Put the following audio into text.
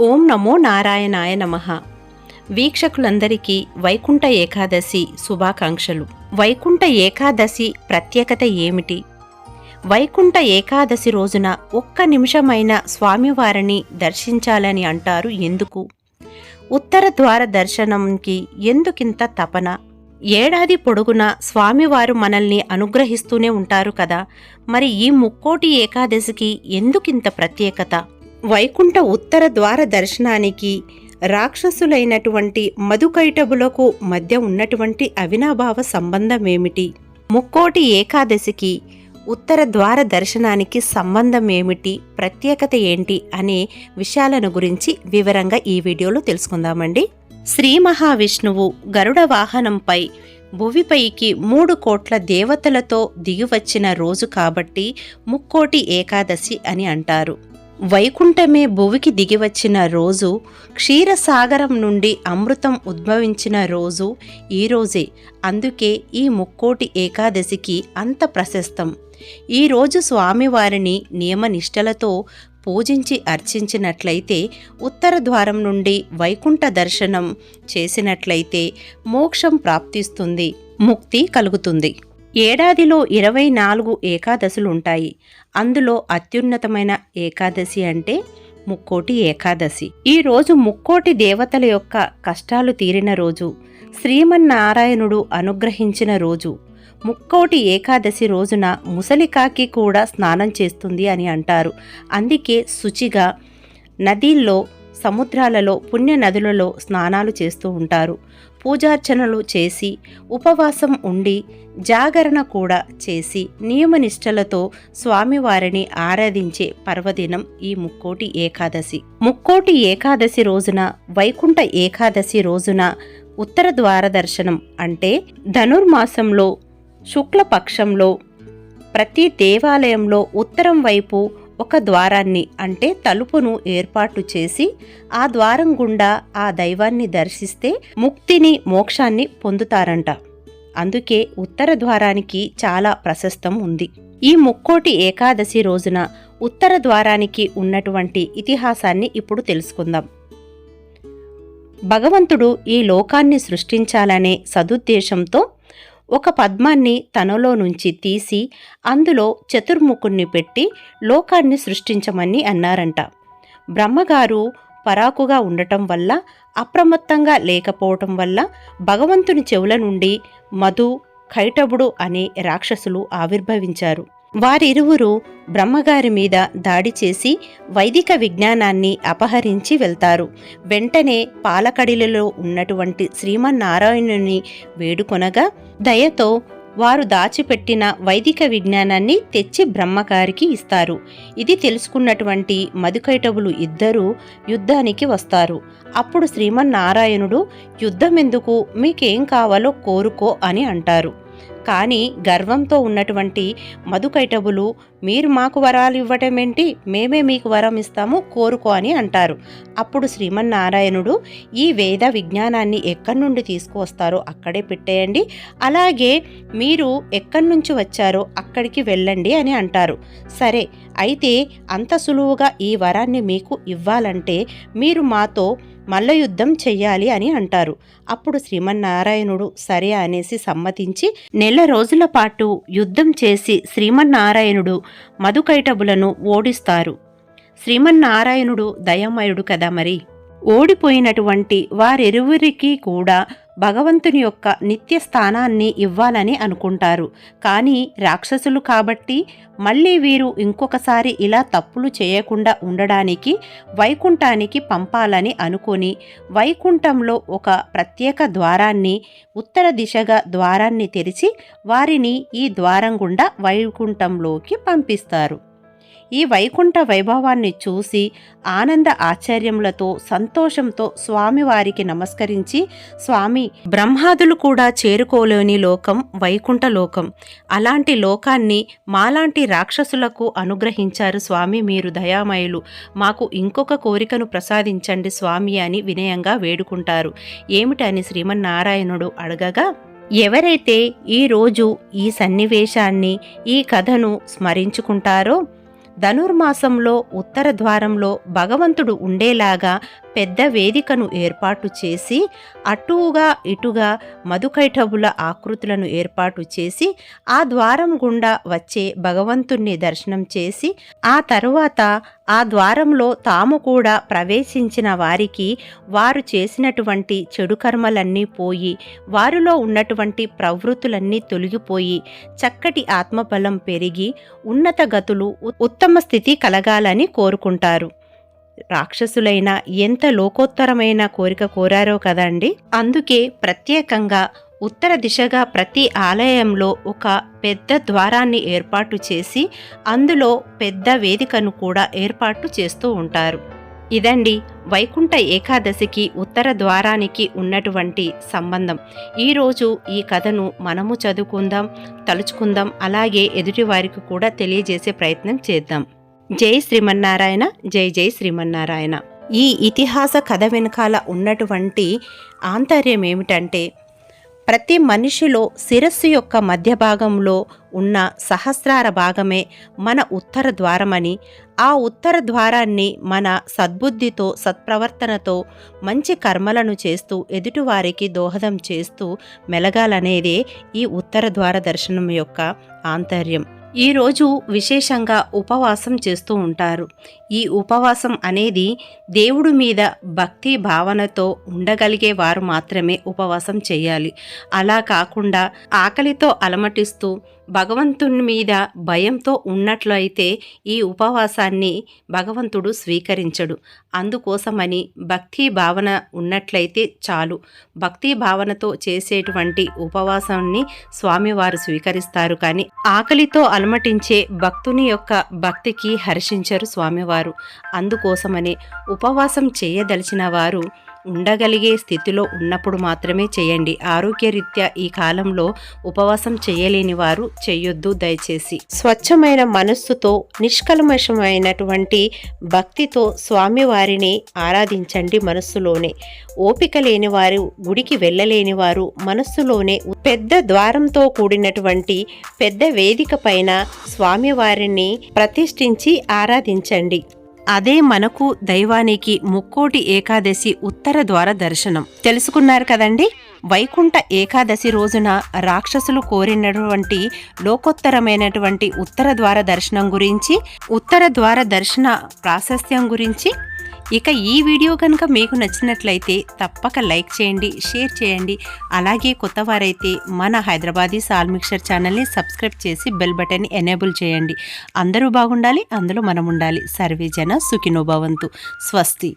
ఓం నమో నారాయణాయ నమ. వీక్షకులందరికీ వైకుంఠ ఏకాదశి శుభాకాంక్షలు. వైకుంఠ ఏకాదశి ప్రత్యేకత ఏమిటి? వైకుంఠ ఏకాదశి రోజున ఒక్క నిమిషమైన స్వామివారిని దర్శించాలని అంటారు ఎందుకు? ఉత్తర ద్వార దర్శనంకి ఎందుకింత తపన? ఏడాది పొడుగునా స్వామివారు మనల్ని అనుగ్రహిస్తూనే ఉంటారు కదా. మరి ఈ ముక్కోటి ఏకాదశికి ఎందుకింత ప్రత్యేకత? వైకుంఠ ఉత్తర ద్వార దర్శనానికి రాక్షసులైనటువంటి మధుకైటబులకు మధ్య ఉన్నటువంటి అవినాభావ సంబంధమేమిటి? ముక్కోటి ఏకాదశికి ఉత్తర ద్వార దర్శనానికి సంబంధం ఏమిటి ప్రత్యేకత ఏంటి? అనే విషయాలను గురించి వివరంగా ఈ వీడియోలో తెలుసుకుందామండి. శ్రీ మహావిష్ణువు గరుడ వాహనంపై భువిపైకి మూడు కోట్ల దేవతలతో దిగివచ్చిన రోజు కాబట్టి ముక్కోటి ఏకాదశి అని అంటారు. వైకుంఠమే భువికి దిగివచ్చిన రోజు క్షీరసాగరం నుండి అమృతం ఉద్భవించిన రోజు ఈ రోజే. అందుకే ఈ ముక్కోటి ఏకాదశికి అంత ప్రశస్తం. ఈ రోజు స్వామివారిని నియమనిష్టలతో పూజించి అర్చించినట్లయితే ఉత్తర ద్వారం నుండి వైకుంఠ దర్శనం చేసినట్లయితే మోక్షం ప్రాప్తిస్తుంది ముక్తి కలుగుతుంది. ఏడాదిలో ఇరవై నాలుగు ఏకాదశులు ఉంటాయి అందులో అత్యున్నతమైన ఏకాదశి అంటే ముక్కోటి ఏకాదశి. ఈ రోజు ముక్కోటి దేవతల యొక్క కష్టాలు తీరిన రోజు శ్రీమన్నారాయణుడు అనుగ్రహించిన రోజు. ముక్కోటి ఏకాదశి రోజున ముసలికాకి కూడా స్నానం చేస్తుంది అని అంటారు. అందుకే శుచిగా నదీల్లో సముద్రాలలో పుణ్య నదులలో స్నానాలు చేస్తూ ఉంటారు. పూజార్చనలు చేసి ఉపవాసం ఉండి జాగరణ కూడా చేసి నియమనిష్టలతో స్వామివారిని ఆరాధించే పర్వదినం ఈ ముక్కోటి ఏకాదశి. ముక్కోటి ఏకాదశి రోజున వైకుంఠ ఏకాదశి రోజున ఉత్తర ద్వార దర్శనం అంటే ధనుర్మాసంలో శుక్లపక్షంలో ప్రతి దేవాలయంలో ఉత్తరం వైపు ఒక ద్వారాన్ని అంటే తలుపును ఏర్పాటు చేసి ఆ ద్వారం గుండా ఆ దైవాన్ని దర్శిస్తే ముక్తిని మోక్షాన్ని పొందుతారంట. అందుకే ఉత్తర ద్వారానికి చాలా ప్రశస్తం ఉంది. ఈ ముక్కోటి ఏకాదశి రోజున ఉత్తర ద్వారానికి ఉన్నటువంటి ఇతిహాసాన్ని ఇప్పుడు తెలుసుకుందాం. భగవంతుడు ఈ లోకాన్ని సృష్టించాలనే సదుద్దేశంతో ఒక పద్మాన్ని తనలో నుంచి తీసి అందులో చతుర్ముఖుణ్ణి పెట్టి లోకాన్ని సృష్టించమని అన్నారంట. బ్రహ్మగారు పరాకుగా ఉండటం వల్ల అప్రమత్తంగా లేకపోవటం వల్ల భగవంతుని చెవుల నుండి మధు ఖైటబుడు అనే రాక్షసులు ఆవిర్భవించారు. వారిరువురు బ్రహ్మగారి మీద దాడి చేసి వైదిక విజ్ఞానాన్ని అపహరించి వెళ్తారు. వెంటనే పాలకడిలలో ఉన్నటువంటి శ్రీమన్నారాయణుని వేడుకొనగా దయతో వారు దాచిపెట్టిన వైదిక విజ్ఞానాన్ని తెచ్చి బ్రహ్మగారికి ఇస్తారు. ఇది తెలుసుకున్నటువంటి మధుకైటవులు ఇద్దరూ యుద్ధానికి వస్తారు. అప్పుడు శ్రీమన్నారాయణుడు యుద్ధం ఎందుకు మీకేం కావాలో కోరుకో అని అంటారు. కానీ గర్వంతో ఉన్నటువంటి మధుకైటబులు మీరు మాకు వరాలు ఇవ్వటమేంటి? మేమే మీకు వరం ఇస్తాము కోరుకో అని అంటారు. అప్పుడు శ్రీమన్నారాయణుడు ఈ వేద విజ్ఞానాన్ని ఎక్కడి నుండి తీసుకువస్తారో అక్కడే పెట్టేయండి. అలాగే మీరు ఎక్కడి నుంచి వచ్చారో అక్కడికి వెళ్ళండి అని అంటారు. సరే అయితే అంత సులువుగా ఈ వరాన్ని మీకు ఇవ్వాలంటే మీరు మాతో మల్ల యుద్ధం చెయ్యాలి అని అంటారు. అప్పుడు శ్రీమన్నారాయణుడు సరే అనేసి సమ్మతించి నెల రోజుల పాటు యుద్ధం చేసి శ్రీమన్నారాయణుడు మధుకైటబులను ఓడిస్తారు. శ్రీమన్నారాయణుడు దయమయుడు కదా మరి? ఓడిపోయినటువంటి వారెరువురికి కూడా భగవంతుని యొక్క నిత్య స్థానాన్ని ఇవ్వాలని అనుకుంటారు. కానీ రాక్షసులు కాబట్టి మళ్ళీ వీరు ఇంకొకసారి ఇలా తప్పులు చేయకుండా ఉండడానికి వైకుంఠానికి పంపాలని అనుకొని వైకుంఠంలో ఒక ప్రత్యేక ద్వారాన్ని ఉత్తర దిశగా ద్వారాన్ని తెరిచి వారిని ఈ ద్వారం గుండా వైకుంఠంలోకి పంపిస్తారు. ఈ వైకుంఠ వైభవాన్ని చూసి ఆనంద ఆశ్చర్యములతో సంతోషంతో స్వామివారికి నమస్కరించి స్వామి బ్రహ్మాదులు కూడా చేరుకోలేని లోకం వైకుంఠ లోకం. అలాంటి లోకాన్ని మాలాంటి రాక్షసులకు అనుగ్రహించారు స్వామి మీరు దయామయులు. మాకు ఇంకొక కోరికను ప్రసాదించండి స్వామి అని వినయంగా వేడుకుంటారు. ఏమిటని శ్రీమన్నారాయణుడు అడగగా ఎవరైతే ఈ రోజు ఈ సన్నివేశాన్ని ఈ కథను స్మరించుకుంటారో ధనుర్మాసంలో ఉత్తర ద్వారంలో భగవంతుడు ఉండేలాగా పెద్ద వేదికను ఏర్పాటు చేసి అటుగా ఇటుగా మధుకైఠవుల ఆకృతులను ఏర్పాటు చేసి ఆ ద్వారం గుండా వచ్చే భగవంతుణ్ణి దర్శనం చేసి ఆ తరువాత ఆ ద్వారంలో తాము కూడా ప్రవేశించిన వారికి వారు చేసినటువంటి చెడు కర్మలన్నీ పోయి వారిలో ఉన్నటువంటి ప్రవృత్తులన్నీ తొలగిపోయి చక్కటి ఆత్మబలం పెరిగి ఉన్నత గతులు ఉత్తమ ఉత్తమ స్థితి కలగాలని కోరుకుంటారు. రాక్షసులైన ఎంత లోకోత్తరమైన కోరిక కోరారో కదండి. అందుకే ప్రత్యేకంగా ఉత్తర దిశగా ప్రతి ఆలయంలో ఒక పెద్ద ద్వారాన్ని ఏర్పాటు చేసి అందులో పెద్ద వేదికను కూడా ఏర్పాటు చేస్తూ ఉంటారు. ఇదండి వైకుంఠ ఏకాదశికి ఉత్తర ద్వారానికి ఉన్నటువంటి సంబంధం. ఈరోజు ఈ కథను మనము చదువుకుందాం తలుచుకుందాం అలాగే ఎదుటివారికి కూడా తెలియజేసే ప్రయత్నం చేద్దాం. జై శ్రీమన్నారాయణ జై జై శ్రీమన్నారాయణ. ఈ ఇతిహాస కథ వెనకాల ఉన్నటువంటి ఆంతర్యం ఏమిటంటే ప్రతి మనిషిలో శిరస్సు యొక్క మధ్య భాగంలో ఉన్న సహస్రార భాగమే మన ఉత్తర ద్వారమని ఆ ఉత్తర ద్వారాన్ని మన సద్బుద్ధితో సత్ప్రవర్తనతో మంచి కర్మలను చేస్తూ ఎదుటివారికి దోహదం చేస్తూ మెలగాలనేదే ఈ ఉత్తర ద్వార దర్శనం యొక్క ఆంతర్యం. ఈరోజు విశేషంగా ఉపవాసం చేస్తూ ఉంటారు. ఈ ఉపవాసం అనేది దేవుడి మీద భక్తి భావనతో ఉండగలిగే వారు మాత్రమే ఉపవాసం చేయాలి. అలా కాకుండా ఆకలితో అలమటిస్తూ భగవంతుని మీద భయంతో ఉన్నట్లయితే ఈ ఉపవాసాన్ని భగవంతుడు స్వీకరించడు. అందుకోసమని భక్తి భావన ఉన్నట్లయితే చాలు. భక్తి భావనతో చేసేటువంటి ఉపవాసాన్ని స్వామివారు స్వీకరిస్తారు కానీ ఆకలితో అలమటించే భక్తుని యొక్క భక్తికి హర్షించరు స్వామివారు. అందుకోసమనే ఉపవాసం చేయదలిచిన వారు ఉండగలిగే స్థితిలో ఉన్నప్పుడు మాత్రమే చేయండి. ఆరోగ్యరీత్యా ఈ కాలంలో ఉపవాసం చేయలేని వారు చేయొద్దు దయచేసి. స్వచ్ఛమైన మనస్సుతో నిష్కల్మషమైనటువంటి భక్తితో స్వామివారిని ఆరాధించండి మనస్సులోనే. ఓపిక లేని వారు గుడికి వెళ్ళలేని వారు మనస్సులోనే పెద్ద ద్వారంతో కూడినటువంటి పెద్ద వేదిక పైన స్వామివారిని ప్రతిష్ఠించి ఆరాధించండి. అదే మనకు దైవానికి ముక్కోటి ఏకాదశి ఉత్తర ద్వార దర్శనం. తెలుసుకున్నారు కదండి? వైకుంఠ ఏకాదశి రోజున రాక్షసులు కోరినటువంటి లోకోత్తరమైనటువంటి ఉత్తర ద్వార దర్శనం గురించి ఉత్తర ద్వార దర్శన ప్రాశస్త్యం గురించి ఇక ఈ వీడియో కనుక మీకు నచ్చినట్లయితే తప్పక లైక్ చేయండి షేర్ చేయండి. అలాగే కొత్త వారైతే మన హైదరాబాదీ సాల్ మిక్చర్ ఛానల్ని సబ్స్క్రైబ్ చేసి బెల్ బటన్ ఎనేబుల్ చేయండి. అందరూ బాగుండాలి అందులో మనం ఉండాలి సర్వే జన సుఖినోభవంతు స్వస్తి.